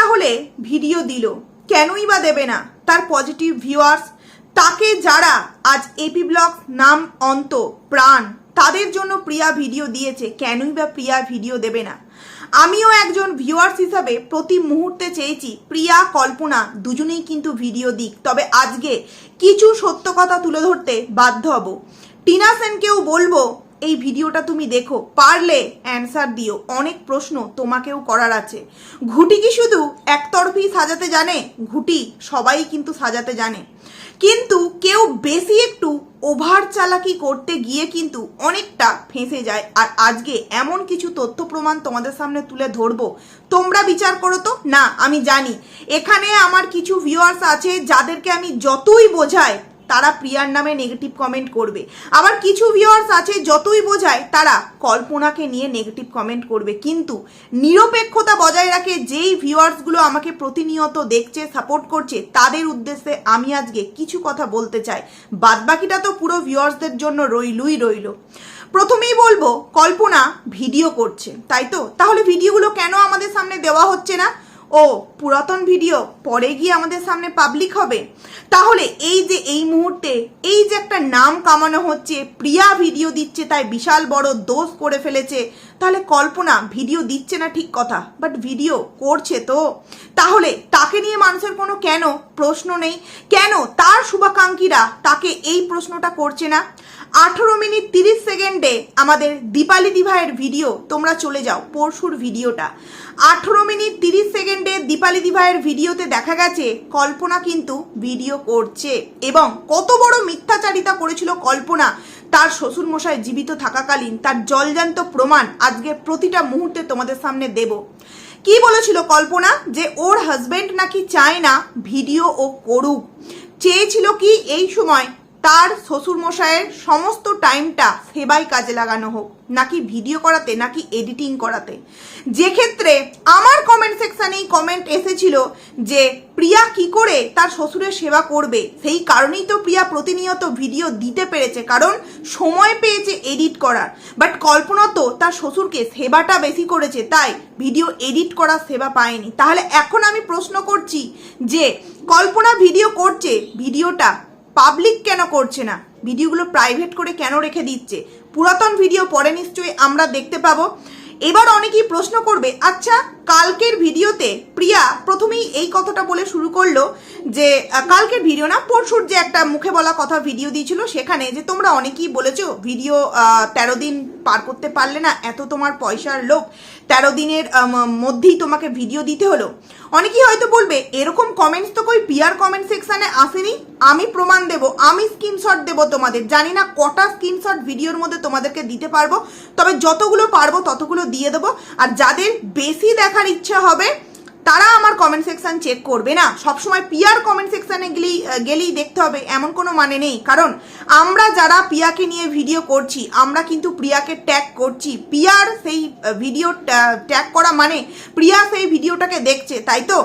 তাহলে ভিডিও দিল। কেনই বা দেবে না? তার পজিটিভ ভিউয়ার্স তাকে যারা আজ এপি ব্লগ নাম অন্ত প্রাণ, তাদের জন্য প্রিয়া ভিডিও দিয়েছে। কেনই বা প্রিয়া ভিডিও দেবে না? আমিও একজন ভিউয়ার্স হিসাবে প্রতি মুহূর্তে চেয়েছি প্রিয়া, কল্পনা দুজনেই কিন্তু ভিডিও দিক। তবে আজকে কিছু সত্য কথা তুলে ধরতে বাধ্য হব। টিনা সেনকেও বলব এই ভিডিওটা তুমি দেখো, পারলে অ্যান্সার দিও। অনেক প্রশ্ন তোমাকেও করার আছে। ঘুটি কি শুধু একতরফি সাজাতে জানে? ঘুটি সবাই কিন্তু সাজাতে জানে। কিন্তু কেউ বেশি একটু ওভার চালাকি করতে গিয়ে কিন্তু অনেকটা ফেঁসে যায়। আর আজকে এমন কিছু তথ্য প্রমাণ তোমাদের সামনে তুলে ধরবো। তোমরা বিচার করো তো? না, আমি জানি। এখানে আমার কিছু ভিউয়ার্স আছে যাদেরকে আমি যতই বোঝাই তারা প্রিয়ার নামে নেগেটিভ কমেন্ট করবে। আবার কিছু ভিউয়ার্স আছে, যতই বোঝায়, তারা কল্পনাকে নিয়ে নেগেটিভ কমেন্ট করবে। কিন্তু নিরপেক্ষতা বজায় রাখে, যেই ভিউয়ার্সগুলো আমাকে প্রতিনিয়ত দেখছে সাপোর্ট করছে, তাদের উদ্দেশ্যে আমি আজকে কিছু কথা বলতে চাই। বাদবাকিটা তো পুরো ভিউয়ার্সদের জন্য রইলুই রইল। প্রথমেই বলব, কল্পনা ভিডিও করছে, তাই তো? তাহলে ভিডিওগুলো কেন আমাদের সামনে দেওয়া হচ্ছে না? ও, পুরাতন ভিডিও, পরে গিয়ে আমাদের সামনে পাবলিক হবে। তাহলে এই যে এই মুহূর্তে, এই যে একটা নাম কামানো হচ্ছে, প্রিয়া ভিডিও দিচ্ছে, তাই বিশাল বড় দোষ করে ফেলেছে। তাহলে কল্পনা, ভিডিও দিচ্ছে না ঠিক কথা বাট ভিডিও করছে তো। তাহলে তাকে নিয়ে মানুষের কোনো কেন প্রশ্ন নেই? কেন তার শুভাকাঙ্ক্ষীরা তাকে এই প্রশ্নটা করছে না? আঠেরো মিনিট তিরিশ সেকেন্ডে আমাদের দীপালি দিভাইয়ের ভিডিও, তোমরা চলে যাও, পরশুর ভিডিওটা। আঠেরো মিনিট তিরিশ সেকেন্ডে দীপালি দিভাইয়ের ভিডিওতে দেখা গেছে, কল্পনা কিন্তু ভিডিও করছে। এবং কত বড় মিথ্যাচারিতা করেছিল কল্পনা, তার শ্বশুরমশাই জীবিত থাকাকালীন, তার জলজান্ত প্রমাণ আজকে প্রতিটা মুহূর্তে তোমাদের সামনে দেব। কি বলেছিল কল্পনা? যে ওর হাজবেন্ড নাকি চায় না ভিডিও ও করুক। চেয়েছিল কি এই সময় তার শ্বশুরমশাইয়ের সমস্ত টাইমটা সেবাই কাজে লাগানো হোক, নাকি ভিডিও করাতে, নাকি এডিটিং করাতে। যে ক্ষেত্রে আমার কমেন্ট সেকশানেই কমেন্ট এসেছিল যে প্রিয়া কি করে তার শ্বশুরের সেবা করবে, সেই কারণেই তো প্রিয়া প্রতিনিয়ত ভিডিও দিতে পেরেছে, কারণ সময় পেয়েছে এডিট করার। বাট কল্পনা তো তার শ্বশুরকে সেবাটা বেশি করেছে, তাই ভিডিও এডিট করার সেবা পায়নি। তাহলে এখন আমি প্রশ্ন করছি যে কল্পনা ভিডিও করছে, ভিডিওটা পাবলিক কেন করছে না? ভিডিওগুলো প্রাইভেট করে কেন রেখে দিচ্ছে? পুরাতন ভিডিও পরে নিশ্চয়ই আমরা দেখতে পাবো। এবার অনেকেই প্রশ্ন করবে আচ্ছা কালকের ভিডিওতে প্রিয়া প্রথমেই এই কথাটা বলে শুরু করল যে কালকের ভিডিও না, পরশুর যে একটা মুখে বলা কথা ভিডিও দিয়েছিল সেখানে যে তোমরা অনেকেই বলেছ, ভিডিও তেরো দিন পার করতে পারলে না, এত তোমার পয়সার লোক তেরো দিনের মধ্যেই তোমাকে ভিডিও দিতে হলো। অনেকেই হয়তো বলবে, এরকম কমেন্টস তো কই পিয়ার কমেন্ট সেকশানে আসেনি। আমি প্রমাণ দেব, আমি স্ক্রিনশট দেব তোমাদের। জানি না কটা স্ক্রিনশট ভিডিওর মধ্যে তোমাদেরকে দিতে পারব, তবে যতগুলো পারব ততগুলো দিয়ে দেবো। আর যাদের বেশি দেখার ইচ্ছা হবে, তারা আমার কমেন্ট সেকশন চেক করবে না। সবসময় পিয়ার কমেন্ট সেকশানে গেলেই গেলেই দেখতে হবে, এমন কোনো মানে নেই। কারণ আমরা যারা পিয়াকে নিয়ে ভিডিও করছি, আমরা কিন্তু প্রিয়াকে ট্যাগ করছি। পিয়ার সেই ভিডিও ট্যাগ করা মানে প্রিয়া সেই ভিডিওটাকে দেখছে, তাই তো?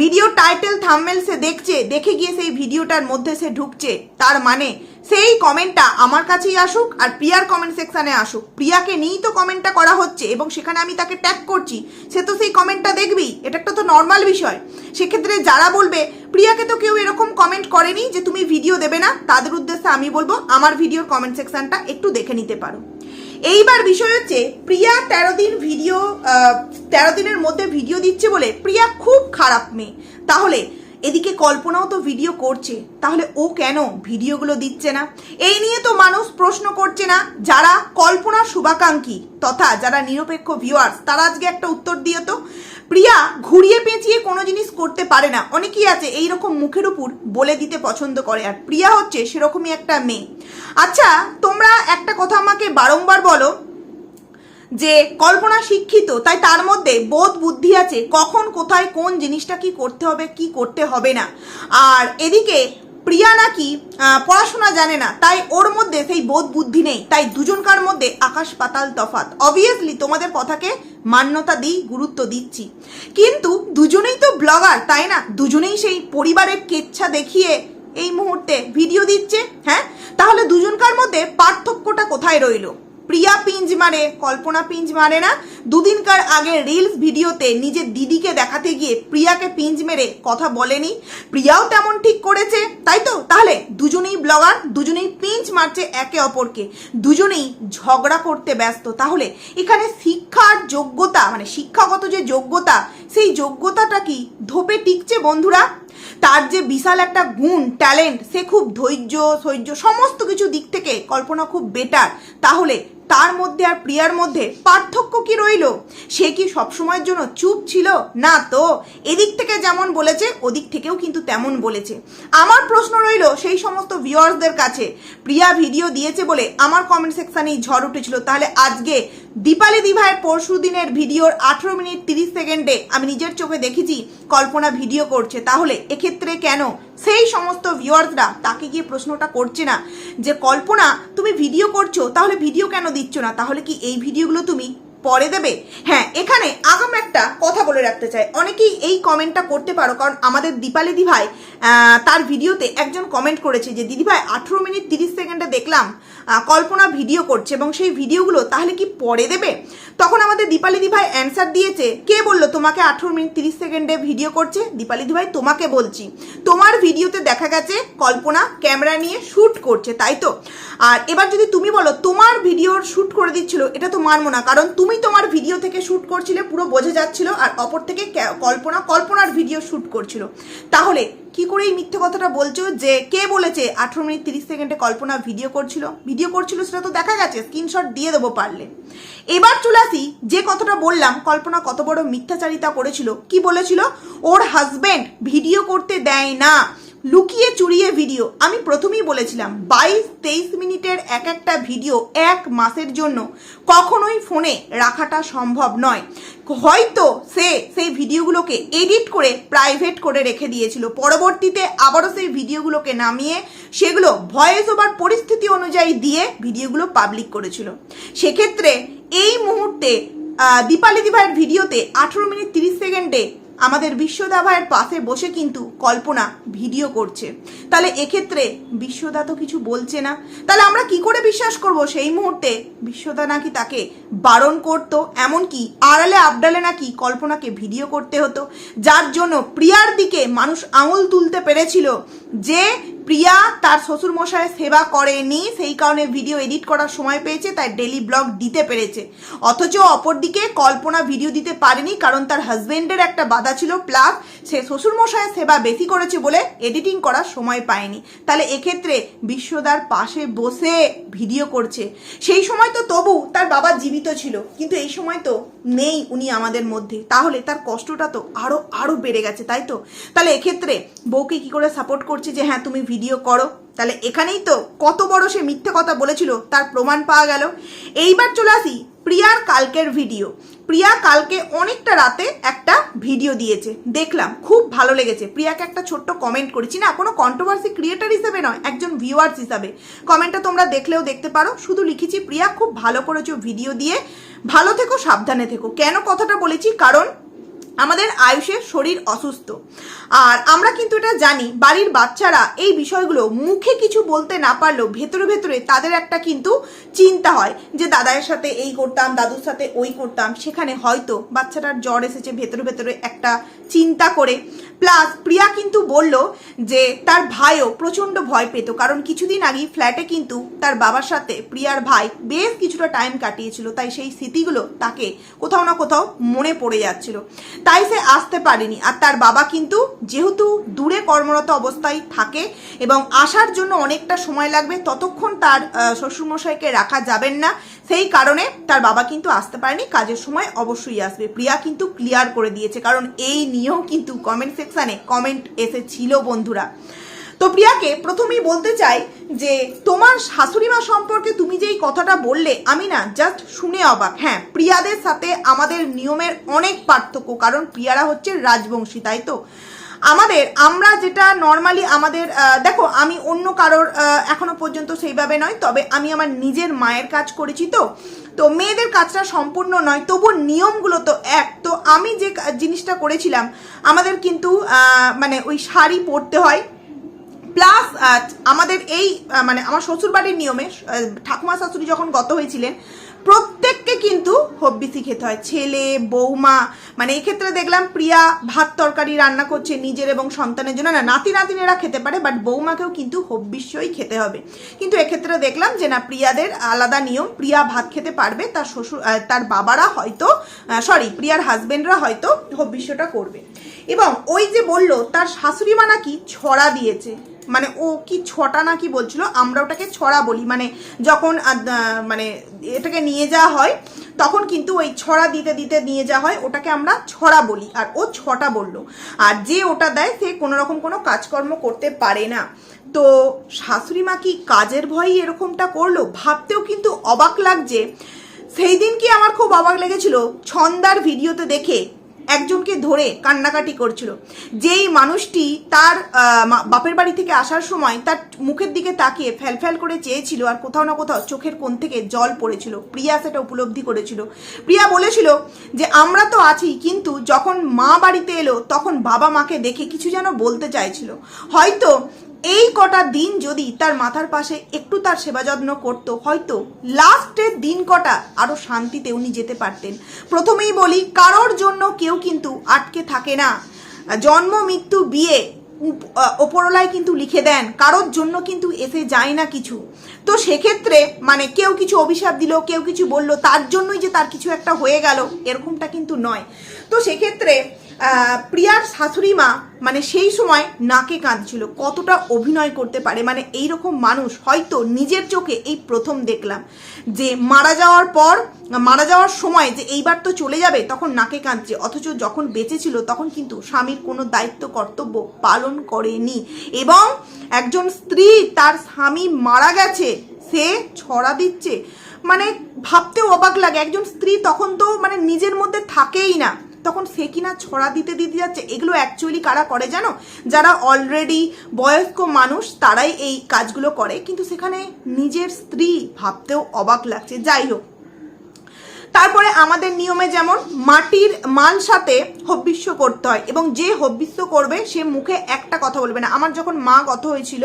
ভিডিও টাইটেল থাম্বনেল সে দেখছে, দেখে গিয়ে সেই ভিডিওটার মধ্যে সে ঢুকছে, তার মানে সেই কমেন্টটা আমার কাছেই আসুক আর প্রিয়ার কমেন্ট সেকশানে আসুক। প্রিয়াকে নিয়েই তো কমেন্টটা করা হচ্ছে এবং সেখানে আমি তাকে ট্যাগ করছি। সে তো সেই কমেন্টটা দেখবেই। এটা একটা তো নর্মাল বিষয়। সেক্ষেত্রে যারা বলবে, প্রিয়াকে তো কেউ এরকম কমেন্ট করেনি যে তুমি ভিডিও দেবে না, তাদের উদ্দেশ্যে আমি বলব, আমার ভিডিওর কমেন্ট সেকশনটা একটু দেখে নিতে পারো। এইবার বিষয় হচ্ছে, প্রিয়া তেরো দিন ভিডিও তেরো দিনের মধ্যে ভিডিও দিচ্ছে বলে প্রিয়া খুব খারাপ মেয়ে। তাহলে এদিকে কল্পনাও তো ভিডিও করছে। তাহলে ও কেন ভিডিওগুলো দিচ্ছে না? এই নিয়ে তো মানুষ প্রশ্ন করছে না। যারা কল্পনার শুভাকাঙ্ক্ষী তথা যারা নিরপেক্ষ ভিউয়ার্স তারা আজকে একটা উত্তর দিয়ে তো। প্রিয়া ঘুরিয়ে পেঁচিয়ে কোনো জিনিস করতে পারে না। অনেকেই আছে এই রকম মুখের উপর বলে দিতে পছন্দ করে, আর প্রিয়া হচ্ছে সেরকমই একটা মেয়ে। আচ্ছা তোমরা একটা কথা আমাকে বারংবার বলো যে কল্পনা শিক্ষিত, তাই তার মধ্যে বোধ বুদ্ধি আছে কখন, কোথায়, কোন জিনিসটা কি করতে হবে, কি করতে হবে না। আর এদিকে প্রিয়া নাকি পড়াশোনা জানে না, তাই ওর মধ্যে সেই বোধ বুদ্ধি নেই। তাই দুজনকার মধ্যে আকাশ পাতাল তফাত অবভিয়াসলি তোমাদের কথাকে মান্যতা দিই, গুরুত্ব দিচ্ছি। কিন্তু দুজনেই তো ব্লগার তাই না? দুজনেই সেই পরিবারের কেচ্ছা দেখিয়ে এই মুহূর্তে ভিডিও দিচ্ছে হ্যাঁ? তাহলে দুজনকার মধ্যে পার্থক্যটা কোথায় রইল? প্রিয়া পিঞ্জ মারে, কল্পনা পিঞ্জ মারে না। দুদিনকার আগে রিলস ভিডিওতে নিজের দিদিকে দেখাতে গিয়ে প্রিয়াকে পিঞ্জ মেরে কথা বলেনি। প্রিয়াও তেমন ঠিক করেছে, তাই তো? তাহলে দুজনেই ব্লগার, দুজনেই পিঞ্চ মারছে একে অপরকে। দুজনেই ঝগড়া করতে ব্যস্ত। তাহলে এখানে শিক্ষার যোগ্যতা মানে শিক্ষাগত যে যোগ্যতা, সেই যোগ্যতাটা কি ধোপে টিকছে বন্ধুরা? তার যে বিশাল একটা গুণ, ট্যালেন্ট, সে খুব ধৈর্য সহ্য সমস্ত কিছু দিক থেকে কল্পনা খুব বেটার। তাহলে তার মধ্যে আর প্রিয়ার মধ্যে পার্থক্য কি রইল? সে কি সবসময়ের জন্য চুপ ছিল? না তো। এদিক থেকে যেমন বলেছে, ওদিক থেকেও কিন্তু তেমন বলেছে। আমার প্রশ্ন রইল সেই সমস্ত ভিউয়ার্সদের কাছে। প্রিয়া ভিডিও দিয়েছে বলে আমার কমেন্ট সেকশানেই ঝড় উঠেছিল। তাহলে আজকে দীপালি দিভাইয়ের পরশু দিনের ভিডিওর আঠেরো মিনিট তিরিশ সেকেন্ডে আমি নিজের চোখে দেখেছি, কল্পনা ভিডিও করছে। তাহলে এক্ষেত্রে কেন সেই সমস্ত ভিউয়ার্সরা তাকে গিয়ে প্রশ্নটা করছে না? যে, কল্পনা, তুমি ভিডিও করছ, তাহলে ভিডিও কেন দিচ্ছ না? তাহলে কি এই ভিডিওগুলো তুমি পরে দেবে? হ্যাঁ এখানে আগাম একটা কথা বলে রাখতে চাই। অনেকেই এই কমেন্টটা করতে পারো, কারণ আমাদের দীপালি দিভাই তার ভিডিওতে একজন কমেন্ট করেছে যে, দিদিভাই, আঠেরো মিনিট তিরিশ সেকেন্ডে দেখলাম কল্পনা ভিডিও করছে এবং সেই ভিডিওগুলো তাহলে কি পরে দেবে? তখন আমাদের দীপালি দিভাই অ্যান্সার দিয়েছে। কে বলল? তোমাকে আঠেরো মিনিট তিরিশ সেকেন্ডে ভিডিও করছে। দীপালি দিভাই তোমাকে বলছি। তোমার ভিডিওতে দেখা গেছে কল্পনা ক্যামেরা নিয়ে শ্যুট করছে, তাই তো? আর এবার যদি তুমি বলো, তোমার ভিডিওর শ্যুট করে দিচ্ছিল, এটা তো মানবো না, কারণ তুমি তোমার ভিডিও থেকে শ্যুট করছিলে, পুরো বোঝা যাচ্ছিল, আর অপর থেকে কল্পনা কল্পনার ভিডিও শ্যুট করছিল। তাহলে কি করে এই মিথ্যে কথাটা বলছো যে কে বলেছে? আঠেরো মিনিট তিরিশ সেকেন্ডে কল্পনা ভিডিও করছিল। ভিডিও করছিল সেটা তো দেখা গেছে স্ক্রিনশট দিয়ে দেবো পারলে। এবার চলে আসি, যে কথাটা বললাম, কল্পনা কত বড় মিথ্যাচারিতা করেছিল। কি বলেছিল? ওর হাজব্যান্ড ভিডিও করতে দেয় না। লুকিয়ে চুরিয়ে ভিডিও আমি প্রথমেই বলেছিলাম, বাইশ তেইশ মিনিটের এক একটা ভিডিও এক মাসের জন্য কখনোই ফোনে রাখাটা সম্ভব নয়। হয়তো সে সেই ভিডিওগুলোকে এডিট করে প্রাইভেট করে রেখে দিয়েছিল। পরবর্তীতে আবারও সেই ভিডিওগুলোকে নামিয়ে সেগুলো ভয়েস ওভার পরিস্থিতি অনুযায়ী দিয়ে ভিডিওগুলো পাবলিক করেছিল। সেক্ষেত্রে এই মুহূর্তে দীপালি দিভাইয়ের ভিডিওতে আঠেরো মিনিট তিরিশ সেকেন্ডে আমাদের বিশ্বদা ভাইয়ের পাশে বসে কিন্তু কল্পনা ভিডিও করছে। তাহলে এক্ষেত্রে বিশ্বদা তো কিছু বলছে না। তাহলে আমরা কি করে বিশ্বাস করব সেই মুহূর্তে বিশ্বদা নাকি তাকে বারণ করত, এমনকি আড়ালে আবডালে নাকি কল্পনাকে ভিডিও করতে হতো, যার জন্য প্রিয়ার দিকে মানুষ আঙুল তুলতে পেরেছিল যে প্রিয়া তার শ্বশুর মশাইয়ের সেবা করেনি, সেই কারণে ভিডিও এডিট করার সময় পেয়েছে, তাই ডেলি ব্লগ দিতে পেরেছে। অথচ অপরদিকে কল্পনা ভিডিও দিতে পারেনি, কারণ তার হাজবেন্ডের একটা বাধা ছিল প্লাস সে শ্বশুর মশাইয়ের সেবা বেশি করেছে বলে এডিটিং করার সময় পায়নি। তাহলে এক্ষেত্রে বিশ্বদার পাশে বসে ভিডিও করছে। সেই সময় তো তবু তার বাবা জীবিত ছিল, কিন্তু এই সময় তো নেই উনি আমাদের মধ্যে। তাহলে তার কষ্টটা তো আরও আরও বেড়ে গেছে, তাই তো? তাহলে এক্ষেত্রে বউকে কি করে সাপোর্ট করছে যে হ্যাঁ তুমি ভিডিও করো। তাহলে এখানেই তো কত বড় সে মিথ্যে কথা বলেছিল, তার প্রমাণ পাওয়া গেল। এইবার চলে আসি প্রিয়ার কালকের ভিডিও প্রিয়া কালকে অনেকটা রাতে একটা ভিডিও দিয়েছে। দেখলাম, খুব ভালো লেগেছে। প্রিয়াকে একটা ছোট্ট কমেন্ট করেছি না, কোনো কন্ট্রোভার্সি ক্রিয়েটার হিসেবে নয়, একজন ভিউয়ার্স হিসাবে। কমেন্টটা তোমরা দেখলেও দেখতে পারো। শুধু লিখেছি, প্রিয়া, খুব ভালো করেছ ভিডিও দিয়ে। ভালো থেকো, সাবধানে থেকো। কেন কথাটা বলেছি? কারণ আমাদের আয়ুষের শরীর অসুস্থ। আর আমরা কিন্তু এটা জানি, বাড়ির বাচ্চারা এই বিষয়গুলো মুখে কিছু বলতে না পারলেও ভেতরে ভেতরে তাদের একটা কিন্তু চিন্তা হয় যে দাদার সাথে এই করতাম, দাদুর সাথে ওই করতাম। সেখানে হয়তো বাচ্চাটার জ্বর এসেছে, ভেতরে ভেতরে একটা চিন্তা করে প্লাস প্রিয়া কিন্তু বলল যে তার ভাইও প্রচণ্ড ভয় পেত, কারণ কিছুদিন আগেই ফ্ল্যাটে কিন্তু তার বাবার সাথে প্রিয়ার ভাই বেশ কিছুটা টাইম কাটিয়েছিল, তাই সেই স্মৃতিগুলো তাকে কোথাও না কোথাও মনে পড়ে যাচ্ছিল। তাই সে আসতে পারেনি, আর তার বাবা কিন্তু যেহেতু দূরে কর্মরত অবস্থায় থাকে এবং আসার জন্য অনেকটা সময় লাগবে, ততক্ষণ তার শ্বশুরমশাইকে রাখা যাবেন না। সেই কারণে তার বাবা কিন্তু আসতে পারেনি, কাজের সময় অবশ্যই আসবে। প্রিয়া কিন্তু ক্লিয়ার করে দিয়েছে, কারণ এই নিয়েও কিন্তু কমেন্ট সেকশানে কমেন্ট এসেছিল বন্ধুরা। তো প্রিয়াকে প্রথমেই বলতে চাই যে, তোমার শাশুড়ি মা সম্পর্কে তুমি যেই কথাটা বললে, আমি না জাস্ট শুনে অবাক। হ্যাঁ প্রিয়াদের সাথে আমাদের নিয়মের অনেক পার্থক্য, কারণ প্রিয়ারা হচ্ছে রাজবংশী, তাই তো? আমাদের, আমরা যেটা নর্মালি আমাদের দেখো, আমি অন্য কারোর এখনও পর্যন্ত সেইভাবে নয়, তবে আমি আমার নিজের মায়ের কাজ করেছি তো। তো মেয়েদের কাজটা সম্পূর্ণ নয় তবু নিয়মগুলো তো এক। তো আমি যে জিনিসটা করেছিলাম, আমাদের কিন্তু মানে ওই শাড়ি পরতে হয়, প্লাস আমাদের এই মানে আমার শ্বশুর বাড়ির নিয়মে ঠাকুমা শাশুড়ি যখন গত হয়েছিলেন প্রত্যেককে কিন্তু হব্বিসি খেতে হয়। ছেলে, বৌমা মানে এক্ষেত্রে দেখলাম প্রিয়া ভাত তরকারি রান্না করছে নিজের এবং সন্তানের জন্য। না, নাতি নাতিনেরা খেতে পারে বাট বৌমাকেও কিন্তু হব্বিস্যই খেতে হবে। কিন্তু এক্ষেত্রে দেখলাম যে না, প্রিয়াদের আলাদা নিয়ম, প্রিয়া ভাত খেতে পারবে, তার শ্বশুর তার বাবারা হয়তো সরি প্রিয়ার হাজবেন্ডরা হয়তো হব্বিস্যটা করবে। এবং ওই যে বলল, তার শাশুড়ি মা নাকি ছড়া দিয়েছে। মানে ও কি ছটা না কি বলছিল? আমরা ওটাকে ছড়া বলি। মানে যখন মানে এটাকে নিয়ে যাওয়া হয়, তখন কিন্তু ওই ছড়া দিতে দিতে নিয়ে যাওয়া হয়, ওটাকে আমরা ছড়া বলি। আর ও ছটা বলল। আর যে ওটা দেয়, সে কোনো রকম কোনো কাজকর্ম করতে পারে না। তো শাশুড়ি মা কি কাজের ভয়ই এরকমটা করল? ভাবতেও কিন্তু অবাক লাগছে। সেই দিন কি আমার খুব অবাক লেগেছিল? ছন্দার ভিডিওতে দেখে একজনকে ধরে কান্নাকাটি করছিল। যেই মানুষটি তার বাপের বাড়ি থেকে আসার সময় তার মুখের দিকে তাকিয়ে ফ্যাল ফ্যাল করে চেয়েছিল আর কোথাও না কোথাও চোখের কোণ থেকে জল পড়েছিল। প্রিয়া সেটা উপলব্ধি করেছিল। প্রিয়া বলেছিল যে, আমরা তো আছি, কিন্তু যখন মা বাড়িতে এলো, তখন বাবা মাকে দেখে কিছু যেন বলতে চাইছিল। হয়তো এই কটা দিন যদি তার মাথার পাশে একটু তার সেবা যত্ন করতো, হয়তো লাস্টের দিন কটা আরও শান্তিতে উনি যেতে পারতেন। প্রথমেই বলি, কারোর জন্য কেউ কিন্তু আটকে থাকে না। জন্ম, মৃত্যু, বিয়ে ওপরলায় কিন্তু লিখে দেন, কারোর জন্য কিন্তু এসে যায় না কিছু। তো সেক্ষেত্রে মানে কেউ কিছু অভিশাপ দিল, কেউ কিছু বলল, তার জন্যই যে তার কিছু একটা হয়ে গেল, এরকমটা কিন্তু নয়। তো সেক্ষেত্রে প্রিয়ার শাশুড়ি মা মানে সেই সময় নাকে কাঁদছিল, কতটা অভিনয় করতে পারে মানে এই রকম মানুষ হয়তো নিজের চোখে এই প্রথম দেখলাম, যে মারা যাওয়ার পর, মারা যাওয়ার সময় যে এইবার তো চলে যাবে, তখন নাকে কাঁদছে, অথচ যখন বেঁচে ছিল, তখন কিন্তু স্বামীর কোনো দায়িত্ব, কর্তব্য পালন করেনি এবং একজন স্ত্রী তার স্বামী মারা গেছে, সে ছড়া দিচ্ছে মানে ভাবতেও অবাক লাগে, একজন স্ত্রী তখন তো মানে নিজের মধ্যে থাকেই না। তখন সে কিনা ছড়া দিতে দিতে যাচ্ছে। এগুলো অ্যাকচুয়ালি কারা করে জানো? যারা অলরেডি বয়স্ক মানুষ, তারাই এই কাজগুলো করে। কিন্তু সেখানে নিজের স্ত্রী ভাবতেও অবাক লাগছে। যাই হোক। তারপরে আমাদের নিয়মে যেমন মাটির মাল সাথে হব্বিষ্য করতে হয় এবং যে হব্বিষ্য করবে, সে মুখে একটা কথা বলবে না। আমার যখন মা গত হয়েছিল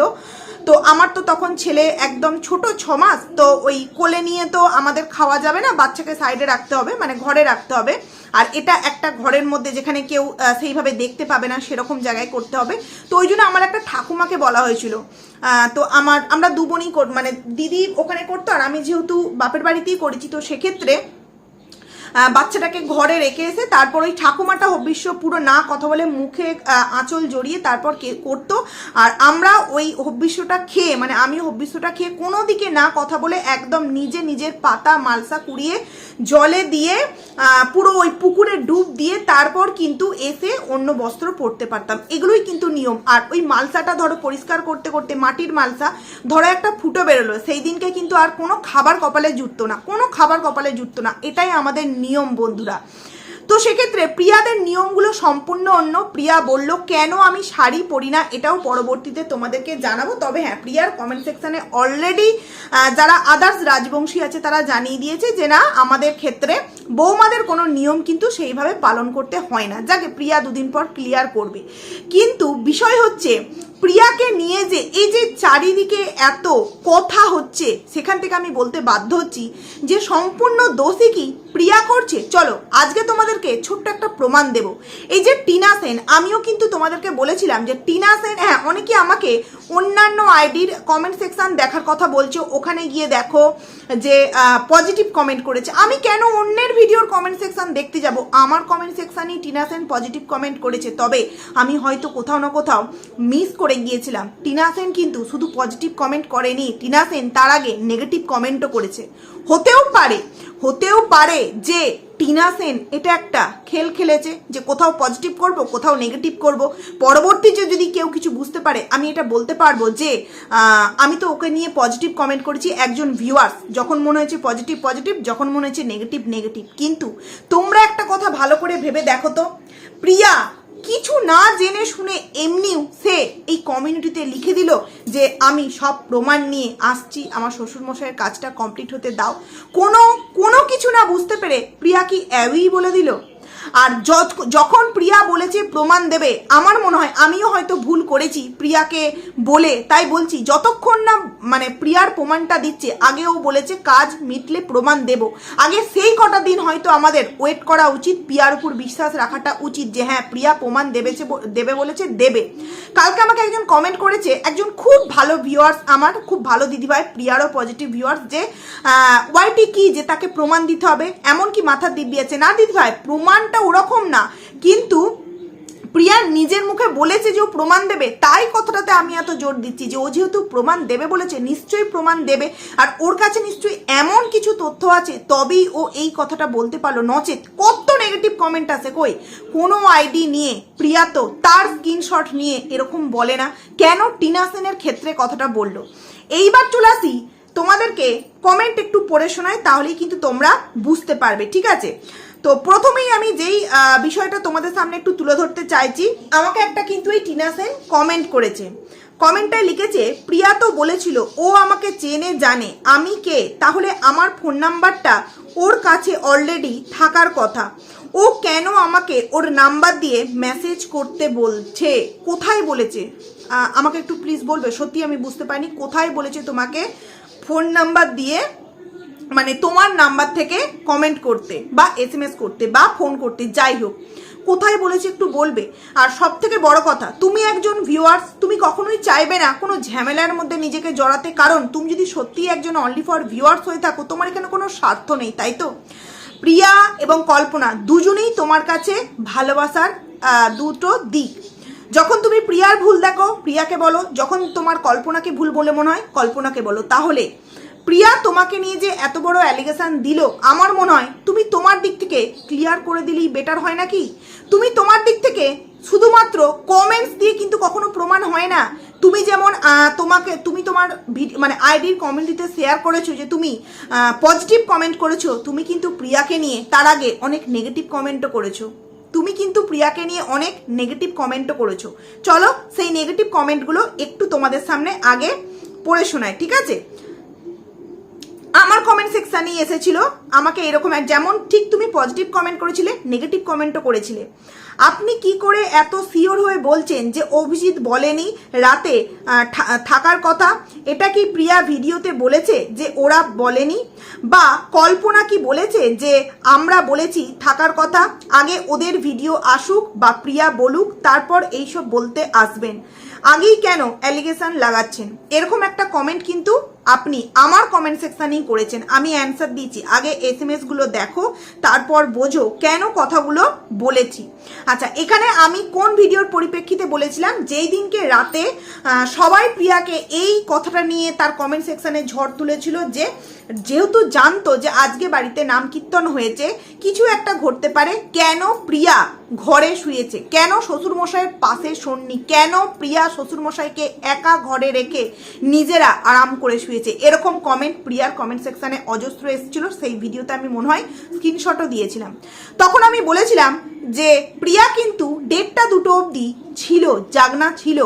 তো আমার তো তখন ছেলে একদম ছোট ছ মাস, তো ওই কোলে নিয়ে তো আমাদের খাওয়া যাবে না, বাচ্চাকে সাইডে রাখতে হবে মানে ঘরে রাখতে হবে। আর এটা একটা ঘরের মধ্যে যেখানে কেউ সেইভাবে দেখতে পাবে না, সেরকম জায়গায় করতে হবে। তো ওই জন্য আমার একটা ঠাকুমাকে বলা হয়েছিল। তো আমার, আমরা দু বোনই কর- মানে দিদি ওখানে করতো, আর আমি যেহেতু বাপের বাড়িতেই করেছি, তো সেক্ষেত্রে বাচ্চাটাকে ঘরে রেখে এসে তারপর ওই ঠাকুমাটা হব্বিষ্য পুরো না কথা বলে মুখে আঁচল জড়িয়ে তারপর কে, করতো। আর আমরা ওই হব্বিষ্যটা খেয়ে মানে আমি হব্বিষ্যটা খেয়ে কোনো দিকে না কথা বলে একদম নিজে নিজের পাতা মালসা কুড়িয়ে জলে দিয়ে পুরো ওই পুকুরে ডুব দিয়ে তারপর কিন্তু এসে অন্য বস্ত্র পরতে পারতাম। এগুলোই কিন্তু নিয়ম। আর ওই মালসাটা ধরো পরিষ্কার করতে করতে মাটির মালসা, ধরো একটা ফুটো বেরোলো, সেই দিনকে কিন্তু আর কোনো খাবার কপালে জুটতো না। কোনো খাবার কপালে জুটতো না। এটাই আমাদের নিয়ম, বন্ধুরা। তো সেক্ষেত্রে প্রিয়াদের নিয়মগুলো সম্পূর্ণ অন্য। প্রিয়া বলল, কেন আমি শাড়ি পরি না? এটাও পরবর্তীতে তোমাদেরকে জানাব। তবে হ্যাঁ প্রিয়ার কমেন্ট সেকশানে অলরেডি যারা আদার্স রাজবংশী আছে, তারা জানিয়ে দিয়েছে যে না, আমাদের ক্ষেত্রে বৌমাদের কোনো নিয়ম কিন্তু সেইভাবে পালন করতে হয় না। যাকে প্রিয়া দুদিন পর ক্লিয়ার করবে। কিন্তু বিষয় হচ্ছে, প্রিয়াকে নিয়ে যে এই যে চারিদিকে এত কথা হচ্ছে, সেখান থেকে আমি বলতে বাধ্য হচ্ছি যে সম্পূর্ণ দোষই কি? প্রিয়া করছে? চলো, আজকে তোমাদেরকে ছোট্ট একটা প্রমাণ দেব। এই যে টিনা সেন, আমিও কিন্তু তোমাদেরকে বলেছিলাম যে টিনা সেন হ্যাঁ অনেকে আমাকে অন্যান্য আইডির কমেন্ট সেকশন দেখার কথা বলছে। ওখানে গিয়ে দেখো যে পজিটিভ কমেন্ট করেছে। আমি কেন অন্যের ভিডিওর কমেন্ট সেকশন দেখতে যাব? আমার কমেন্ট সেকশানেই টিনা সেন পজিটিভ কমেন্ট করেছে। তবে আমি হয়তো কোথাও না কোথাও মিস করে গিয়েছিলাম। টিনা সেন কিন্তু শুধু পজিটিভ কমেন্ট করেনি। টিনা সেন তার আগে নেগেটিভ কমেন্টও করেছে। হতেও পারে। হতেও পারে যে টিনা সেন এটা একটা খেল খেলেছে যে কোথাও পজিটিভ করব, কোথাও নেগেটিভ করব। পরবর্তীতে যদি কেউ কিছু বুঝতে পারে, আমি এটা বলতে পারব যে আমি তো ওকে নিয়ে পজিটিভ কমেন্ট করেছি একজন ভিউয়ার্স যখন মনে হয়েছে পজিটিভ পজিটিভ যখন মনে হয়েছে নেগেটিভ নেগেটিভ কিন্তু তোমরা একটা কথা ভালো করে ভেবে দেখো তো, প্রিয়া, কিছু না জেনে শুনে এমনিও সে এই কমিউনিটিতে লিখে দিল যে আমি সব প্রমাণ নিয়ে আসছি, আমার শ্বশুরমশাইয়ের কাজটা কমপ্লিট হতে দাও। কোনো কোনো কিছু না বুঝতে পেরে প্রিয়া কি অ্যাওই বলে দিল? আর যখন প্রিয়া বলেছে প্রমাণ দেবে, আমার মনে হয় আমিও হয়তো ভুল করেছি প্রিয়াকে বলে। তাই বলছি, যতক্ষণ না মানে প্রিয়ার প্রমাণটা দিচ্ছে আগেও বলেছে কাজ মিটলে প্রমাণ দেব। আগে সেই কটা দিন হয়তো আমাদের ওয়েট করা উচিত, প্রিয়ার উপর বিশ্বাস রাখাটা উচিত যে হ্যাঁ প্রিয়া প্রমাণ দেবেছে দেবে বলেছে, দেবে। কালকে আমাকে একজন কমেন্ট করেছে, একজন খুব ভালো ভিউয়ার্স আমার, খুব ভালো দিদিভাই, প্রিয়ারও পজিটিভ ভিউয়ার্স যে ওয়াইটি কি যে তাকে প্রমাণ দিতে হবে এমন কি মাথার দিব্যি আছে। না দিদিভাই প্রমাণটা ওরকম না। কিন্তু প্রিয়া নিজের মুখে বলেছে যে ও প্রমাণ দেবে। তাই কথাটাতে আমি এত জোর দিচ্ছি যে ও যেহেতু প্রমাণ দেবে বলেছে, নিশ্চয়ই প্রমাণ দেবে। আর ওর কাছে নিশ্চয়ই এমন কিছু তথ্য আছে, তবেই ও এই কথাটা বলতে পারল। নচেত কত নেগেটিভ কমেন্ট আছে কই? কোনো আইডি নিয়ে, প্রিয়া তো তার স্ক্রিনশট নিয়ে এরকম বলে না। কেন টিনা সেনের ক্ষেত্রে কথাটা বলল? এইবার চলে আসি তোমাদেরকে কমেন্ট একটু পড়ে শোনায়, তাহলেই কিন্তু তোমরা বুঝতে পারবে, ঠিক আছে? তো প্রথমেই আমি যেই বিষয়টা তোমাদের সামনে একটু তুলে ধরতে চাইছি, আমাকে একটা কিন্তু এই টিনা সেন কমেন্ট করেছে। কমেন্টটায় লিখেছে, প্রিয়া তো বলেছিল, ও আমাকে চেনে, জানে। আমি কে? তাহলে আমার ফোন নাম্বারটা ওর কাছে অলরেডি থাকার কথা। ও কেন আমাকে ওর নাম্বার দিয়ে মেসেজ করতে বলছে? কোথায় বলেছে? আমাকে একটু প্লিজ বলবে? সত্যি আমি বুঝতে পারিনি, কোথায় বলেছে তোমাকে ফোন নাম্বার দিয়ে মানে তোমার নাম্বার থেকে কমেন্ট করতে বা এসএমএস করতে বা ফোন করতে, যাই হোক। কোথায় বলেছে একটু বলবে। আর সব থেকে বড় কথা, তুমি একজন ভিউয়ার্স তুমি কখনোই চাইবে না কোনো ঝামেলার মধ্যে নিজেকে জড়াতে। কারণ তুমি যদি সত্যিই একজন অনলি ফর ভিউয়ার্স হয়ে থাকো, তোমার এখানে কোনো স্বার্থ নেই, তাই তো? প্রিয়া এবং কল্পনা দুজনেই তোমার কাছে ভালোবাসার দুটো দিক। যখন তুমি প্রিয়ার ভুল দেখো, প্রিয়াকে বলো, যখন তোমার কল্পনাকে ভুল বলে মনে হয়, কল্পনাকে বলো। তাহলে প্রিয়া তোমাকে নিয়ে যে এত বড় অ্যালিগেশন দিল, আমার মনে হয় তুমি তোমার দিক থেকে ক্লিয়ার করে দিলেই বেটার হয় নাকি? তুমি তোমার দিক থেকে শুধুমাত্র কমেন্টস দিয়ে কিন্তু কখনো প্রমাণ হয় না। তুমি যেমন তোমাকে, তুমি তোমার মানে আইডির কমেন্টিতে শেয়ার করেছ যে তুমি পজিটিভ কমেন্ট করেছ, তুমি কিন্তু প্রিয়াকে নিয়ে তার আগে অনেক নেগেটিভ কমেন্টও করেছ। তুমি কিন্তু প্রিয়াকে নিয়ে অনেক নেগেটিভ কমেন্টও করেছ। চলো সেই নেগেটিভ কমেন্টগুলো একটু তোমাদের সামনে আগে পড়ে শোনায় ঠিক আছে? আমার কমেন্ট সেকশানেই এসেছিল। আমাকে এরকম এক- যেমন ঠিক তুমি পজিটিভ কমেন্ট করেছিলে নেগেটিভ কমেন্টও করেছিলে। আপনি কি করে এত সিওর হয়ে বলছেন যে অভিজিৎ বলেনি রাতে থাকার কথা? এটা কি প্রিয়া ভিডিওতে বলেছে যে ওরা বলেনি? বা কল্পনা কি বলেছে যে আমরা বলেছি থাকার কথা? আগে ওদের ভিডিও আসুক বা প্রিয়া বলুক, তারপর এইসব বলতে আসবেন। আগেই কেন অ্যালিগেশন লাগাচ্ছেন? এরকম একটা কমেন্ট কিন্তু আপনি আমার কমেন্ট সেকশনেই করেছেন, আমি অ্যান্সার দিয়েছি। আগে এস এম এসগুলো দেখো, তারপর বোঝো কেন কথাগুলো বলেছি। আচ্ছা এখানে আমি কোন ভিডিওর পরিপ্রেক্ষিতে বলেছিলাম? যেই দিনকে রাতে সবাই প্রিয়াকে এই কথাটা নিয়ে তার কমেন্ট সেকশানে ঝড় তুলেছিল যে, যেহেতু জানতো যে আজকে বাড়িতে নাম কীর্তন হয়েছে, কিছু একটা ঘটতে পারে, কেন প্রিয়া ঘরে শুয়েছে? কেন শ্বশুরমশাইয়ের পাশে শোননি? কেন প্রিয়া শ্বশুরমশাইকে একা ঘরে রেখে নিজেরা আরাম করে শুয়েছে এরকম কমেন্ট প্রিয়ার কমেন্ট সেকশানে অজস্র এসেছিল, সেই ভিডিওতে আমি মনে হয় স্ক্রিনশটও দিয়েছিলাম। তখন আমি বলেছিলাম যে, প্রিয়া কিন্তু ডেটটা দুটো অবধি ছিল, জাগনা ছিল।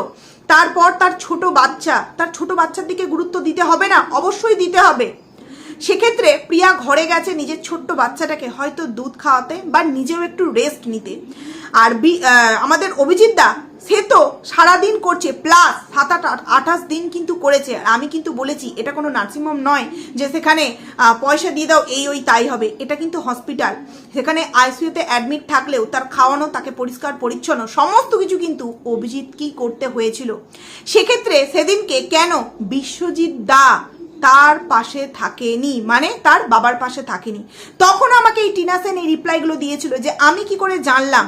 তারপর তার ছোট বাচ্চা, তার ছোট বাচ্চার দিকে গুরুত্ব দিতে হবে না, অবশ্যই দিতে হবে। সেক্ষেত্রে প্রিয়া ঘরে গেছে নিজের ছোট্ট বাচ্চাটাকে হয়তো দুধ খাওয়াতে বা নিজেও একটু রেস্ট নিতে। আর আমাদের অভিজিৎ দা সে তো সারাদিন করছে প্লাস সাত আট, আঠাশ দিন কিন্তু করেছে। আর আমি কিন্তু বলেছি, এটা কোনো নার্সিংহোম নয় যে সেখানে পয়সা দিয়ে দাও, এই, ওই, তাই হবে। এটা কিন্তু হসপিটাল সেখানে আইসিউতে অ্যাডমিট থাকলেও তার খাওয়ানো, তাকে পরিষ্কার, পরিচ্ছন্ন, সমস্ত কিছু কিন্তু অভিজিৎকেই করতে হয়েছিল। সেক্ষেত্রে সেদিনকে কেন বিশ্বজিৎ দা তার পাশে থাকেনি? মানে তার বাবার পাশে থাকেনি। তখন আমাকে এই টিনা সেন এই রিপ্লাইগুলো দিয়েছিল যে, আমি কি করে জানলাম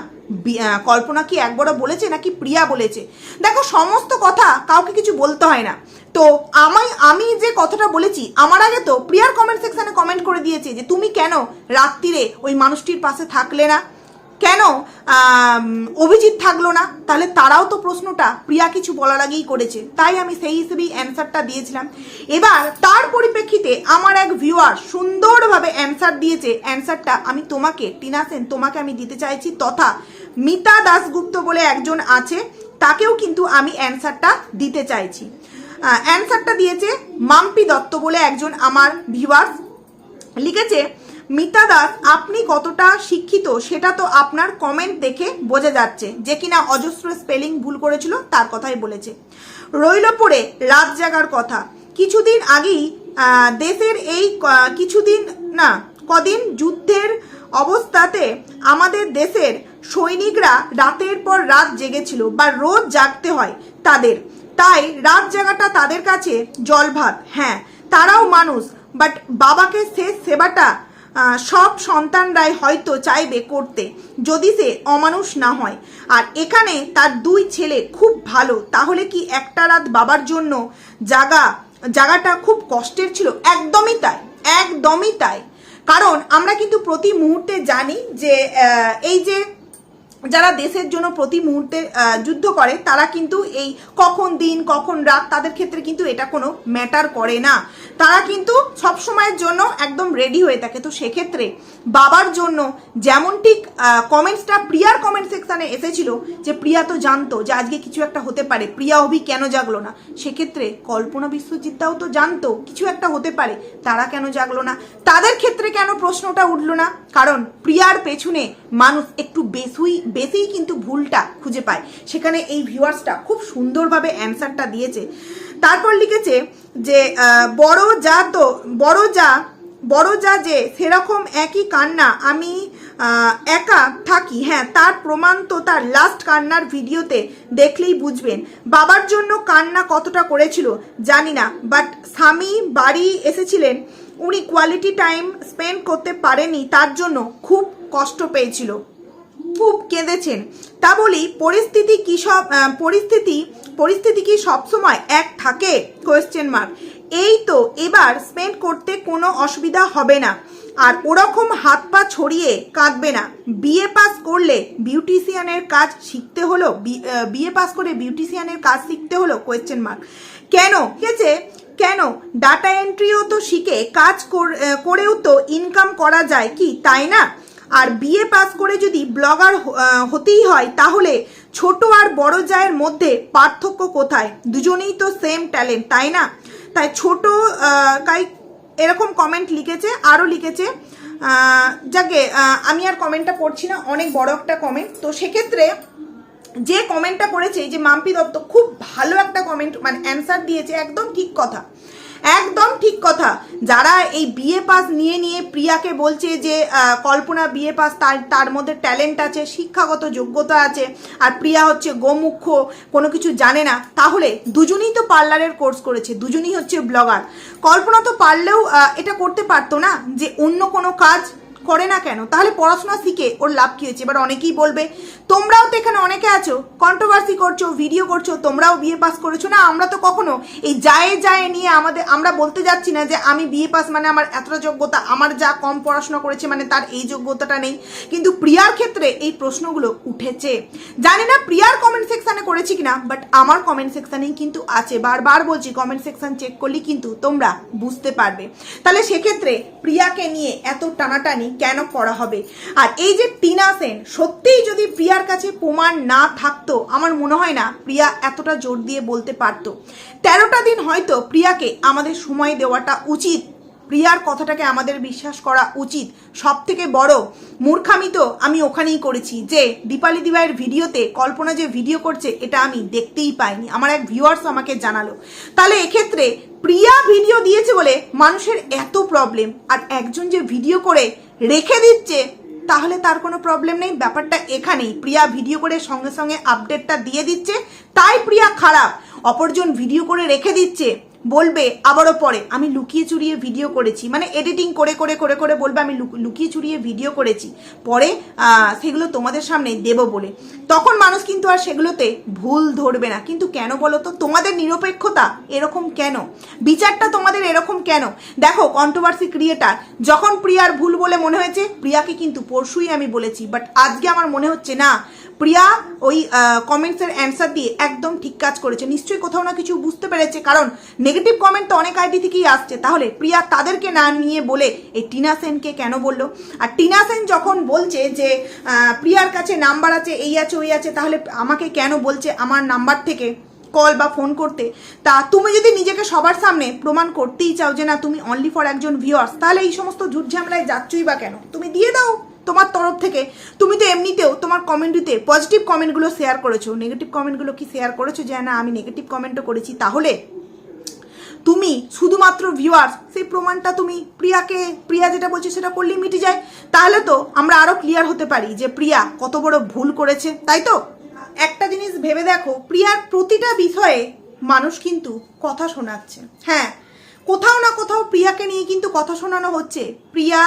কল্পনা কি একবারও বলেছে নাকি প্রিয়া বলেছে? দেখো, সমস্ত কথা কাউকে কিছু বলতে হয় না। তো আমায়, আমি যে কথাটা বলেছি, আমার আগে তো প্রিয়ার কমেন্ট সেকশানে কমেন্ট করে দিয়েছে যে তুমি কেন রাত্রিরে ওই মানুষটির পাশে থাকলে না? কেন অভিজিৎ থাকল না? তাহলে তারাও তো প্রশ্নটা প্রিয়া কিছু বলার আগেই করেছে। তাই আমি সেই হিসেবেই অ্যান্সারটা দিয়েছিলাম। এবার, তার পরিপ্রেক্ষিতে আমার এক ভিউয়ার সুন্দরভাবে অ্যান্সার দিয়েছে। অ্যান্সারটা আমি তোমাকে, টিনা সেন, তোমাকে আমি দিতে চাইছি তথা মিতা দাসগুপ্ত বলে একজন আছে, তাকেও কিন্তু আমি অ্যান্সারটা দিতে চাইছি। অ্যান্সারটা দিয়েছে মাম্পি দত্ত বলে একজন আমার ভিউয়ার্স। লিখেছে, মিতা দাস, আপনি কতটা শিক্ষিত সেটা তো আপনার কমেন্ট দেখে বোঝা যাচ্ছে, যে কিনা অজস্র স্পেলিং ভুল করেছিল তার কথাই বলেছে। রইল পড়ে রাত জাগার কথা। কিছুদিন আগেই দেশের এই কিছুদিন, না, কদিন যুদ্ধের অবস্থাতে আমাদের দেশের সৈনিকরা রাতের পর রাত জেগেছিল বা রোজ জাগতে হয় তাদের। তাই রাত জাগাটা তাদের কাছে জল ভাত হ্যাঁ তারাও মানুষ। বাট বাবাকে শেষ সেবাটা সব সন্তানরাই হয়তো চাইবে করতে, যদি সে অমানুষ না হয়। আর এখানে তার দুই ছেলে খুব ভালো, তাহলে কি একটা রাত বাবার জন্য জাগা, জাগাটা খুব কষ্টের ছিল? একদমই তাই একদমই তাই। কারণ আমরা কিন্তু প্রতি মুহূর্তে জানি যে এই যে যারা দেশের জন্য প্রতি মুহূর্তে যুদ্ধ করে, তারা কিন্তু এই কখন দিন, কখন রাত, তাদের ক্ষেত্রে কিন্তু এটা কোনো ম্যাটার করে না। তারা কিন্তু সব সময়ের জন্য একদম রেডি হয়ে থাকে। তো সেক্ষেত্রে বাবার জন্য যেমন ঠিক কমেন্টসটা প্রিয়ার কমেন্ট সেকশানে এসেছিল যে, প্রিয়া তো জানতো যে, আজকে কিছু একটা হতে পারে। প্রিয়া অভি কেন জাগলো না? সেক্ষেত্রে কল্পনা বিশ্বজিৎটাও তো জানতো, কিছু একটা হতে পারে। তারা কেন জাগলো না? তাদের ক্ষেত্রে কেন প্রশ্নটা উঠল না? কারণ প্রিয়ার পেছনে মানুষ একটু বেশি বেশিই কিন্তু ভুলটা খুঁজে পায়। সেখানে এই ভিউয়ার্সটা খুব সুন্দরভাবে অ্যান্সারটা দিয়েছে। তারপর লিখেছে যে বড় যা তো, বড় যা বড় যা যে সেরকম একই কান্না, আমি একা থাকি। হ্যাঁ তার প্রমাণ তো তার লাস্ট কান্নার ভিডিওতে দেখলেই বুঝবেন। বাবার জন্য কান্না কতটা করেছিল জানি না বাট স্বামী বাড়ি এসেছিলেন, উনি কোয়ালিটি টাইম স্পেন্ড করতে পারেনি, তার জন্য খুব কষ্ট পেয়েছিল। খুব কেঁদেছেন। তা বলি, পরিস্থিতি কি সব পরিস্থিতি পরিস্থিতি কি সবসময় এক থাকে? কোয়েশ্চেন মার্ক এই তো, এবার স্পেন্ড করতে কোনো অসুবিধা হবে না। আর ওরকম হাত পা ছড়িয়ে কাঁদবে না। বিএ পাস করলে বিউটিশিয়ানের কাজ শিখতে হলো? বিএ পাস করে বিউটিশিয়ানের কাজ শিখতে হলো? কোয়েশ্চেন মার্ক কেন? কেছে কেন? ডাটা এন্ট্রিও তো শিখে কাজ কর- করেও তো ইনকাম করা যায় কি? তাই না? আর বিএ পাস করে যদি ব্লগার হতেই হয়, তাহলে ছোট আর বড় জায়ের মধ্যে পার্থক্য কোথায়? দুজনেই তো সেম ট্যালেন্ট তাই না? তাই ছোট কাই এরকম কমেন্ট লিখেছে, আরও লিখেছে যাকে আমি আর কমেন্টটা পড়ছি না, অনেক বড় একটা কমেন্ট তো সেক্ষেত্রে যে কমেন্টটা করেছে যে মাম্পি দত্ত, খুব ভালো একটা কমেন্ট মানে অ্যান্সার দিয়েছে, একদম ঠিক কথা। একদম ঠিক কথা। যারা এই বিএ পাস নিয়ে নিয়ে প্রিয়াকে বলছে যে কল্পনা বিএ পাস তার তার মধ্যে ট্যালেন্ট আছে, শিক্ষাগত যোগ্যতা আছে, আর প্রিয়া হচ্ছে গোমুখ্য কোনো কিছু জানে না, তাহলে দুজনেই তো পার্লারের কোর্স করেছে, দুজনেই হচ্ছে ব্লগার। কল্পনা তো পারলেও এটা করতে পারতো না যে অন্য কোনো কাজ করে না কেন? তাহলে পড়াশোনা শিখে ওর লাভ কি হয়েছে? এবার অনেকেই বলবে, তোমরাও তো এখানে অনেকে আছো কন্ট্রোভার্সি করছ ভিডিও করছ, তোমরাও বিয়ে পাস করেছ। না, আমরা তো কখনো এই যায় যায় নিয়ে আমাদের, আমরা বলতে যাচ্ছি না যে আমি বিয়ে পাস মানে আমার এতটা যোগ্যতা, আমার যা কম পড়াশোনা করেছে মানে তার এই যোগ্যতাটা নেই। কিন্তু প্রিয়ার ক্ষেত্রে এই প্রশ্নগুলো উঠেছে। জানি না প্রিয়ার কমেন্ট সেকশানে করেছি কিনা বাট আমার কমেন্ট সেকশানেই কিন্তু আছে। বারবার বলছি কমেন্ট সেকশন চেক করলে কিন্তু তোমরা বুঝতে পারবে। তাহলে সেক্ষেত্রে প্রিয়াকে নিয়ে এত টানাটানি কেন করা হবে? আর এই যে টিনা সেন, সত্যিই যদি প্রিয়ার কাছে প্রমাণ না থাকতো, আমার মনে হয় না প্রিয়া এতটা জোর দিয়ে বলতে পারতো। তেরোটা দিন হয়তো প্রিয়াকে আমাদের সময় দেওয়াটা উচিত, প্রিয়ার কথাটাকে আমাদের বিশ্বাস করা উচিত। সব থেকে বড় মূর্খামি তো আমি ওখানেই করেছি যে দীপালি দিবাইয়ের ভিডিওতে কল্পনা যে ভিডিও করছে, এটা আমি দেখতেই পাইনি। আমার এক ভিউয়ার্স আমাকে জানালো। তাহলে এক্ষেত্রে প্রিয়া ভিডিও দিয়েছে বলে মানুষের এত প্রবলেম আর একজন যে ভিডিও করে রেখে দিচ্ছে, তাহলে তার কোনো প্রবলেম নেই। ব্যাপারটা এখানেই। প্রিয়া ভিডিও করে সঙ্গে সঙ্গে আপডেটটা দিয়ে দিচ্ছে। তাই প্রিয়া খারাপ। অপরজন ভিডিও করে রেখে দিচ্ছে। বলবে, আবারও পরে, আমি লুকিয়ে চুরিয়ে ভিডিও করেছি। মানে এডিটিং করে করে করে করে বলবে, আমি লুক- লুকিয়ে চুরিয়ে ভিডিও করেছি। পরে সেগুলো তোমাদের সামনে দেব বলে। তখন মানুষ কিন্তু আর সেগুলোতে ভুল ধরবে না। কিন্তু কেন বলো তো? তোমাদের নিরপেক্ষতা এরকম কেন? বিচারটা তোমাদের এরকম কেন? দেখো কন্ট্রোভার্সি ক্রিয়েটার যখন প্রিয়ার ভুল বলে মনে হয়েছে, প্রিয়াকে কিন্তু পরশুই আমি বলেছি। বাট আজকে আমার মনে হচ্ছে না প্রিয়া ওই কমেন্টসের অ্যান্সার দিয়ে একদম ঠিক কাজ করেছে। নিশ্চয়ই কোথাও না কিছু বুঝতে পেরেছে, কারণ নেগেটিভ কমেন্ট তো অনেক আইডি থেকেই আসছে। তাহলে প্রিয়া তাদেরকে না নিয়ে বলে এই টিনা সেনকে কেন বলল? আর টিনা সেন যখন বলছে যে প্রিয়ার কাছে নাম্বার আছে, এই আছে, ওই আছে, তাহলে আমাকে কেন বলছে আমার নাম্বার থেকে কল বা ফোন করতে? তা তুমি যদি নিজেকে সবার সামনে প্রমাণ করতেই চাও যে না, তুমি অনলি ফর একজন ভিউয়ার্স তাহলে এই সমস্ত ঝুট ঝামেলায় যাচ্ছই বা কেন? তুমি দিয়ে দাও। তোমার তরফ থেকে, তুমি তো এমনিতেও তোমার কমেন্টটিতে পজিটিভ কমেন্টগুলো শেয়ার করেছ। নেগেটিভ কমেন্টগুলো কি শেয়ার করেছ যে না, আমি নেগেটিভ কমেন্টও করেছি তাহলে তুমি শুধুমাত্র ভিউয়ার্স সেই প্রমাণটা তুমি প্রিয়াকে, প্রিয়া যেটা বলছে সেটা করলেই মিটে যায়। তাহলে তো আমরা আরও ক্লিয়ার হতে পারি যে, প্রিয়া কত বড় ভুল করেছে, তাই তো? একটা জিনিস ভেবে দেখো, প্রিয়ার প্রতিটা বিষয়ে মানুষ কিন্তু কথা শোনাচ্ছে। হ্যাঁ কোথাও না কোথাও প্রিয়াকে নিয়ে কিন্তু কথা শোনানো হচ্ছে। প্রিয়া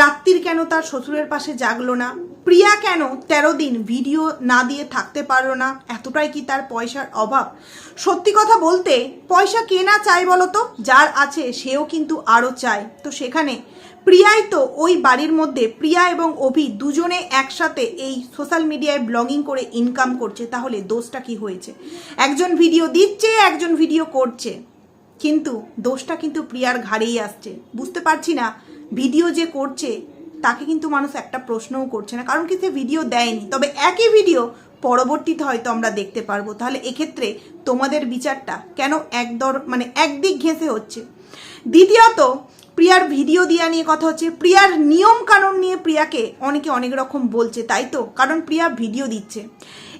রাত্রির কেন তার শ্বশুরের পাশে জাগলো না? প্রিয়া কেন তেরো দিন ভিডিও না দিয়ে থাকতে পারল না? এতটাই কি তার পয়সার অভাব? সত্যি কথা বলতে, পয়সা কে না চায় বলো তো? যার আছে সেও কিন্তু আরও চায়। তো সেখানে প্রিয়াই তো ওই বাড়ির মধ্যে প্রিয়া এবং অভি দুজনে একসাথে এই সোশ্যাল মিডিয়ায় ব্লগিং করে ইনকাম করছে। তাহলে দোষটা কি হয়েছে? একজন ভিডিও দিচ্ছে, একজন ভিডিও করছে। কিন্তু দোষটা কিন্তু প্রিয়ার ঘাড়েই আসছে। বুঝতে পারছি না, ভিডিও যে করছে, তাকে কিন্তু মানুষ একটা প্রশ্নও করছে না, কারণ কি সে ভিডিও দেয়নি। তবে একই ভিডিও পরবর্তীতে হয়তো আমরা দেখতে পারব। তাহলে এক্ষেত্রে তোমাদের বিচারটা কেন একদর মানে একদিক ঘেঁষে হচ্ছে? দ্বিতীয়ত, প্রিয়ার ভিডিও দেওয়া নিয়ে কথা হচ্ছে। প্রিয়ার নিয়ম কানুন নিয়ে প্রিয়াকে অনেকে অনেক রকম বলছে, তাই তো? কারণ প্রিয়া ভিডিও দিচ্ছে।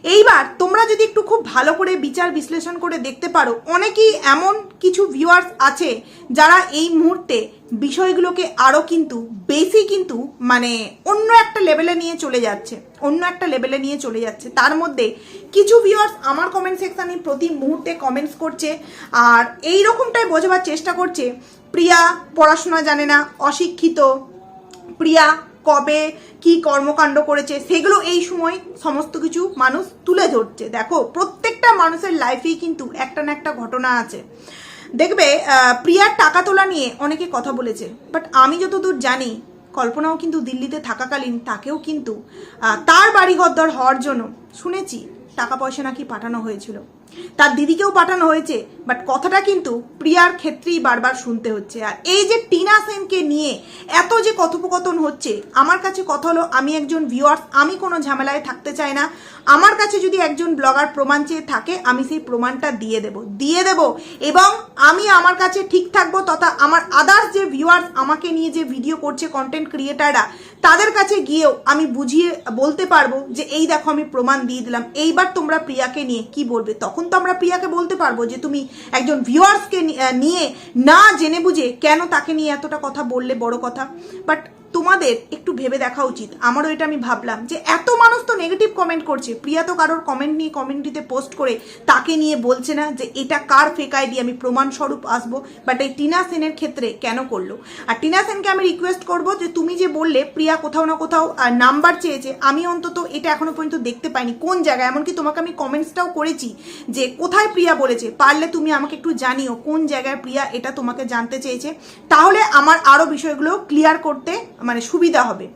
এইবার তোমরা যদি একটু খুব ভালো করে বিচার বিশ্লেষণ করে দেখতে পারো, অনেকেই এমন কিছু ভিউয়ার্স আছে যারা এই মুহূর্তে বিষয়গুলোকে আরও কিন্তু বেশি কিন্তু মানে অন্য একটা লেভেলে নিয়ে চলে যাচ্ছে, অন্য একটা লেভেলে নিয়ে চলে যাচ্ছে। তার মধ্যে কিছু ভিউয়ার্স আমার কমেন্ট সেকশানে প্রতি মুহূর্তে কমেন্টস করছে আর এই রকমটাই বোঝাবার চেষ্টা করছে, প্রিয়া পড়াশোনা জানে না, অশিক্ষিত, প্রিয়া কবে কি কর্মকাণ্ড করেছে, সেগুলো এই সময় সমস্ত কিছু মানুষ তুলে ধরছে। দেখো, প্রত্যেকটা মানুষের লাইফেই কিন্তু একটা না একটা ঘটনা আছে। দেখবে প্রিয়ার টাকা তোলা নিয়ে অনেকে কথা বলেছে বাট আমি যতদূর জানি, কল্পনাও কিন্তু দিল্লিতে থাকাকালীন তাকেও কিন্তু তার বাড়ি ঘরদর হওয়ার জন্য শুনেছি টাকা পয়সা নাকি পাঠানো হয়েছিল। তার দিদিকেও পাঠানো হয়েছে বাট কথাটা কিন্তু প্রিয়ার ক্ষেত্রেই বারবার শুনতে হচ্ছে। আর এই যে টিনা সেনকে নিয়ে এত যে কথোপকথন হচ্ছে, আমার কাছে কথা হলো, আমি একজন ভিউয়ার্স আমি কোনো ঝামেলায় থাকতে চাই না। আমার কাছে যদি একজন ব্লগার প্রমাণ চেয়ে থাকে, আমি সেই প্রমাণটা দিয়ে দেব দিয়ে দেব। এবং আমি আমার কাছে ঠিক থাকব তথা আমার আদার্স যে ভিউয়ার্স আমাকে নিয়ে যে ভিডিও করছে কন্টেন্ট ক্রিয়েটাররা তাদের কাছে গিয়েও আমি বুঝিয়ে বলতে পারব যে, এই দেখো, আমি প্রমাণ দিয়ে দিলাম। এইবার তোমরা প্রিয়াকে নিয়ে কি বলবে? তখন তো আমরা প্রিয়াকে বলতে পারব যে তুমি একজন ভিউয়ার্সকে নিয়ে না জেনে বুঝে কেন তাকে নিয়ে এতটা কথা বললে বড় কথা। বাট তোমাদের একটু ভেবে দেখা উচিত। আমারও এটা আমি ভাবলাম যে এত মানুষ তো নেগেটিভ কমেন্ট করছে। প্রিয়া তো কারোর কমেন্ট নিয়ে কমেন্টটিতে পোস্ট করে তাকে নিয়ে বলছে না যে এটা কার ফেক আইডি আমি প্রমাণস্বরূপ আসব। বাট এই টিনা সেনের ক্ষেত্রে কেন করল? আর টিনা সেনকে আমি রিকোয়েস্ট করব যে তুমি যে বললে, প্রিয়া কোথাও না কোথাও নাম্বার চেয়েছে, আমি অন্তত এটা এখনও পর্যন্ত দেখতে পাইনি। কোন জায়গায়? এমনকি তোমাকে আমি কমেন্টসটাও করেছি যে কোথায় প্রিয়া বলেছে? পারলে তুমি আমাকে একটু জানিও কোন জায়গায় প্রিয়া এটা তোমাকে জানতে চেয়েছে। তাহলে আমার আরও বিষয়গুলো ক্লিয়ার করতে মানে সুবিধা হবে।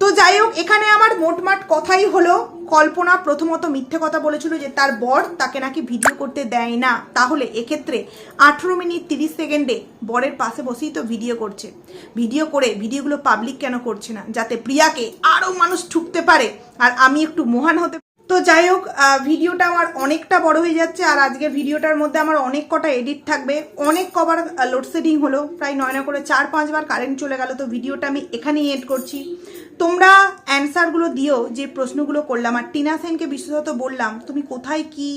তো যাই হোক, এখানে আমার মোটমাট কথাই হলো, কল্পনা প্রথমত মিথ্যে কথা বলেছিল যে তার বর তাকে নাকি ভিডিও করতে দেয় না। তাহলে এক্ষেত্রে আঠেরো মিনিট তিরিশ সেকেন্ডে বরের পাশে বসেই তো ভিডিও করছে। ভিডিও করে ভিডিওগুলো পাবলিক কেন করছে না? যাতে প্রিয়াকে আরও মানুষ ঠুকতে পারে। আর আমি একটু মহান হতে তো যাই হোক ভিডিওটা আমার অনেকটা বড় হয়ে যাচ্ছে আর আজকের ভিডিওটার মধ্যে আমার অনেক কটা এডিট থাকবে। অনেক কবার লোডশেডিং হলো। প্রায় নয় না করে চার পাঁচবার কারেন্ট চলে গেল, তো ভিডিওটা আমি এখানেই এড করছি। তোমরা অ্যান্সারগুলো দিও যে প্রশ্নগুলো করলাম। আর টিনা সেনকে বিশেষত বললাম, তুমি কোথায় কি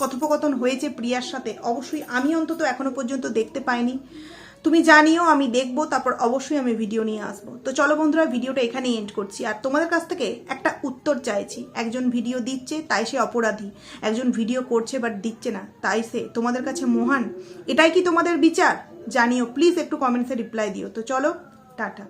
কথোপকথন হয়েছে প্রিয়ার সাথে? অবশ্যই আমি অন্তত এখনও পর্যন্ত দেখতে পাইনি। তুমি জানিও, আমি দেখব, তারপর অবশ্যই আমি ভিডিও নিয়ে আসব। তো চলো বন্ধুরা ভিডিওটা এখানেই এন্ড করছি। আর তোমাদের কাছ থেকে একটা উত্তর চাইছি। একজন ভিডিও দিচ্ছে, তাই সে অপরাধী। একজন ভিডিও করছে বাট দিচ্ছে না, তাই সে। তোমাদের কাছে মহান? এটাই কি তোমাদের বিচার? জানিও প্লিজ একটু কমেন্টসে রিপ্লাই দিও। তো চলো, টাটা।